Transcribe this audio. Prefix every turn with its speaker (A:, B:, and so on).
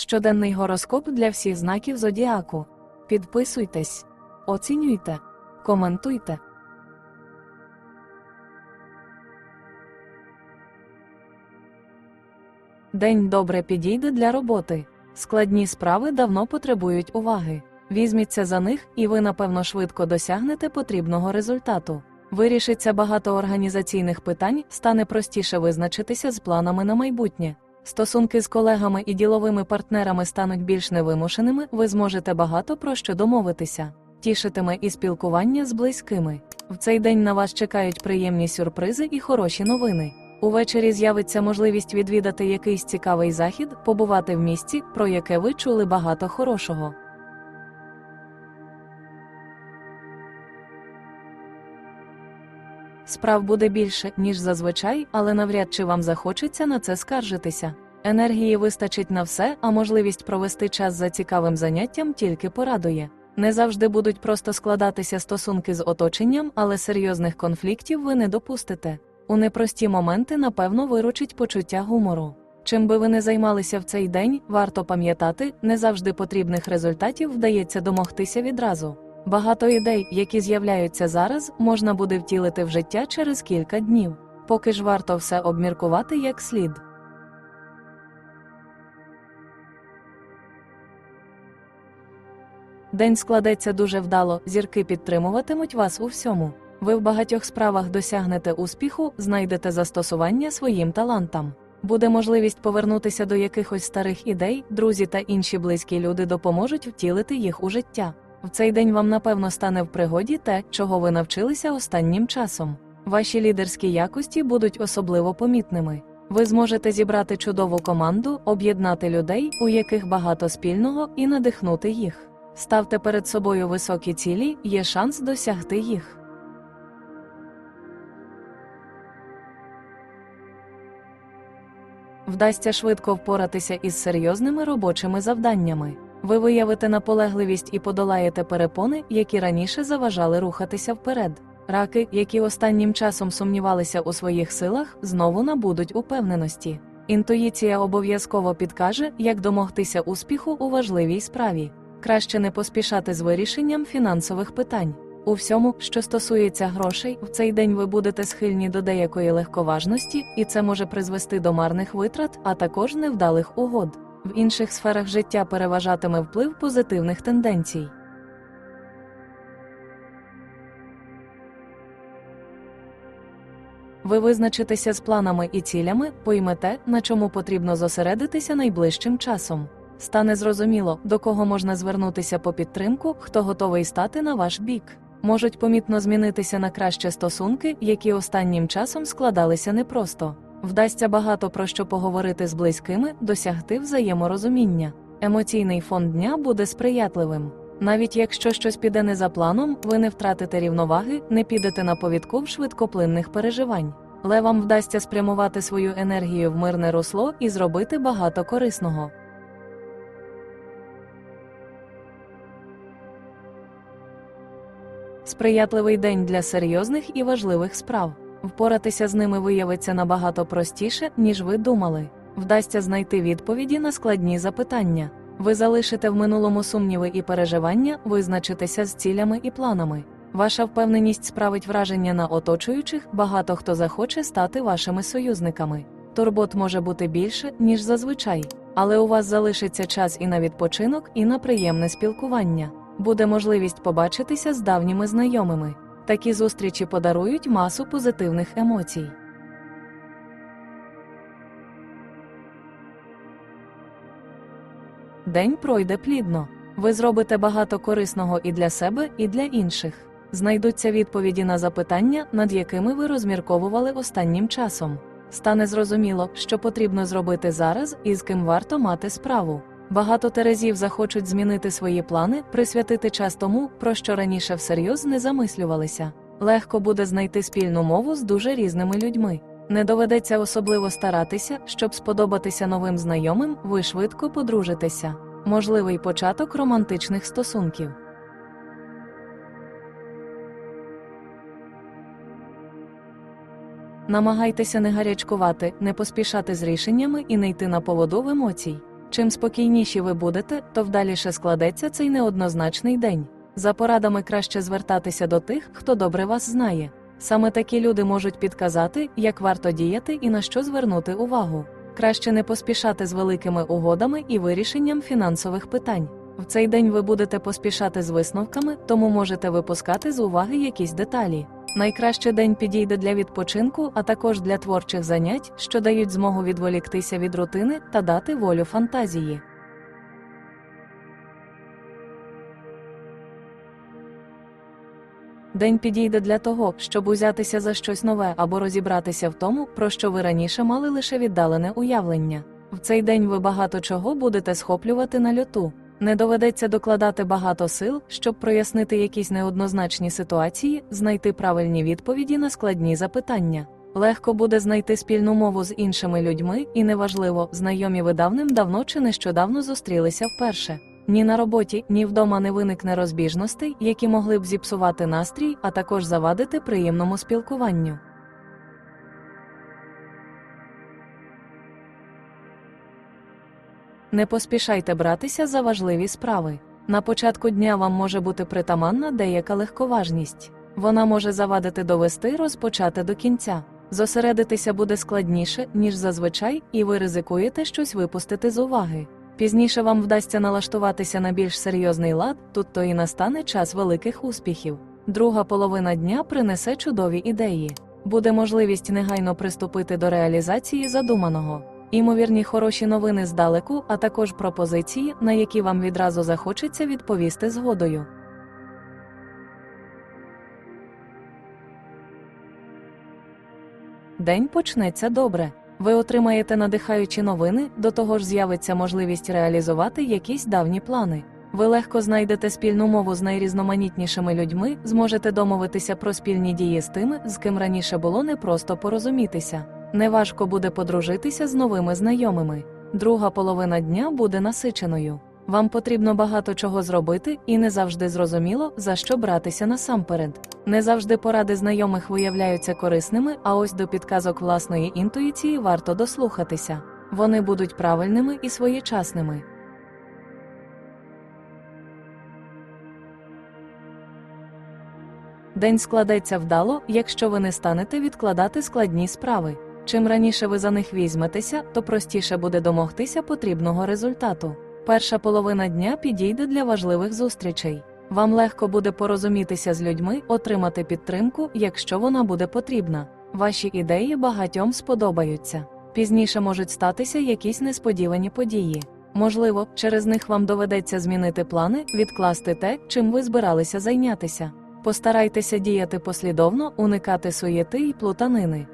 A: Щоденний гороскоп для всіх знаків зодіаку. Підписуйтесь, оцінюйте, коментуйте. День добре підійде для роботи. Складні справи давно потребують уваги. Візьміться за них, і ви, напевно, швидко досягнете потрібного результату. Вирішиться багато організаційних питань, стане простіше визначитися з планами на майбутнє. Стосунки з колегами і діловими партнерами стануть більш невимушеними, ви зможете багато про що домовитися. Тішитиме і спілкування з близькими. В цей день на вас чекають приємні сюрпризи і хороші новини. Увечері з'явиться можливість відвідати якийсь цікавий захід, побувати в місці, про яке ви чули багато хорошого. Справ буде більше, ніж зазвичай, але навряд чи вам захочеться на це скаржитися. Енергії вистачить на все, а можливість провести час за цікавим заняттям тільки порадує. Не завжди будуть просто складатися стосунки з оточенням, але серйозних конфліктів ви не допустите. У непрості моменти, напевно, виручить почуття гумору. Чим би ви не займалися в цей день, варто пам'ятати, не завжди потрібних результатів вдається домогтися відразу. Багато ідей, які з'являються зараз, можна буде втілити в життя через кілька днів. Поки ж варто все обміркувати як слід. День складеться дуже вдало, зірки підтримуватимуть вас у всьому. Ви в багатьох справах досягнете успіху, знайдете застосування своїм талантам. Буде можливість повернутися до якихось старих ідей, друзі та інші близькі люди допоможуть втілити їх у життя. В цей день вам напевно стане в пригоді те, чого ви навчилися останнім часом. Ваші лідерські якості будуть особливо помітними. Ви зможете зібрати чудову команду, об'єднати людей, у яких багато спільного, і надихнути їх. Ставте перед собою високі цілі, є шанс досягти їх. Вдасться швидко впоратися із серйозними робочими завданнями. Ви виявите наполегливість і подолаєте перепони, які раніше заважали рухатися вперед. Раки, які останнім часом сумнівалися у своїх силах, знову набудуть упевненості. Інтуїція обов'язково підкаже, як домогтися успіху у важливій справі. Краще не поспішати з вирішенням фінансових питань. У всьому, що стосується грошей, в цей день ви будете схильні до деякої легковажності, і це може призвести до марних витрат, а також невдалих угод. В інших сферах життя переважатиме вплив позитивних тенденцій. Ви визначитеся з планами і цілями, поймете, на чому потрібно зосередитися найближчим часом. Стане зрозуміло, до кого можна звернутися по підтримку, хто готовий стати на ваш бік. Можуть помітно змінитися на краще стосунки, які останнім часом складалися непросто. Вдасться багато про що поговорити з близькими, досягти взаєморозуміння. Емоційний фон дня буде сприятливим. Навіть якщо щось піде не за планом, ви не втратите рівноваги, не підете на повідку в швидкоплинних переживань. Левам вдасться спрямувати свою енергію в мирне русло і зробити багато корисного. Сприятливий день для серйозних і важливих справ. Впоратися з ними виявиться набагато простіше, ніж ви думали. Вдасться знайти відповіді на складні запитання. Ви залишите в минулому сумніви і переживання, визначитеся з цілями і планами. Ваша впевненість справить враження на оточуючих, багато хто захоче стати вашими союзниками. Турбот може бути більше, ніж зазвичай, але у вас залишиться час і на відпочинок, і на приємне спілкування. Буде можливість побачитися з давніми знайомими. Такі зустрічі подарують масу позитивних емоцій. День пройде плідно. Ви зробите багато корисного і для себе, і для інших. Знайдуться відповіді на запитання, над якими ви розмірковували останнім часом. Стане зрозуміло, що потрібно зробити зараз і з ким варто мати справу. Багато терезів захочуть змінити свої плани, присвятити час тому, про що раніше всерйоз не замислювалися. Легко буде знайти спільну мову з дуже різними людьми. Не доведеться особливо старатися, щоб сподобатися новим знайомим, ви швидко подружитеся. Можливий початок романтичних стосунків. Намагайтеся не гарячкувати, не поспішати з рішеннями і не йти на поводу в емоцій. Чим спокійніші ви будете, то вдаліше складеться цей неоднозначний день. За порадами краще звертатися до тих, хто добре вас знає. Саме такі люди можуть підказати, як варто діяти і на що звернути увагу. Краще не поспішати з великими угодами і вирішенням фінансових питань. В цей день ви будете поспішати з висновками, тому можете випускати з уваги якісь деталі. Найкраще день підійде для відпочинку, а також для творчих занять, що дають змогу відволіктися від рутини та дати волю фантазії. День підійде для того, щоб узятися за щось нове або розібратися в тому, про що ви раніше мали лише віддалене уявлення. В цей день ви багато чого будете схоплювати на льоту. Не доведеться докладати багато сил, щоб прояснити якісь неоднозначні ситуації, знайти правильні відповіді на складні запитання. Легко буде знайти спільну мову з іншими людьми, і неважливо, знайомі ви давним-давно чи нещодавно зустрілися вперше. Ні на роботі, ні вдома не виникне розбіжностей, які могли б зіпсувати настрій, а також завадити приємному спілкуванню. Не поспішайте братися за важливі справи. На початку дня вам може бути притаманна деяка легковажність. Вона може завадити довести розпочати до кінця. Зосередитися буде складніше, ніж зазвичай, і ви ризикуєте щось випустити з уваги. Пізніше вам вдасться налаштуватися на більш серйозний лад, тут то і настане час великих успіхів. Друга половина дня принесе чудові ідеї. Буде можливість негайно приступити до реалізації задуманого. Імовірні хороші новини здалеку, а також пропозиції, на які вам відразу захочеться відповісти згодою. День почнеться добре. Ви отримаєте надихаючі новини, до того ж з'явиться можливість реалізувати якісь давні плани. Ви легко знайдете спільну мову з найрізноманітнішими людьми, зможете домовитися про спільні дії з тими, з ким раніше було непросто порозумітися. Неважко буде подружитися з новими знайомими. Друга половина дня буде насиченою. Вам потрібно багато чого зробити, і не завжди зрозуміло, за що братися насамперед. Не завжди поради знайомих виявляються корисними, а ось до підказок власної інтуїції варто дослухатися. Вони будуть правильними і своєчасними. День складеться вдало, якщо ви не станете відкладати складні справи. Чим раніше ви за них візьметеся, то простіше буде домогтися потрібного результату. Перша половина дня підійде для важливих зустрічей. Вам легко буде порозумітися з людьми, отримати підтримку, якщо вона буде потрібна. Ваші ідеї багатьом сподобаються. Пізніше можуть статися якісь несподівані події. Можливо, через них вам доведеться змінити плани, відкласти те, чим ви збиралися зайнятися. Постарайтеся діяти послідовно, уникати суєти й плутанини.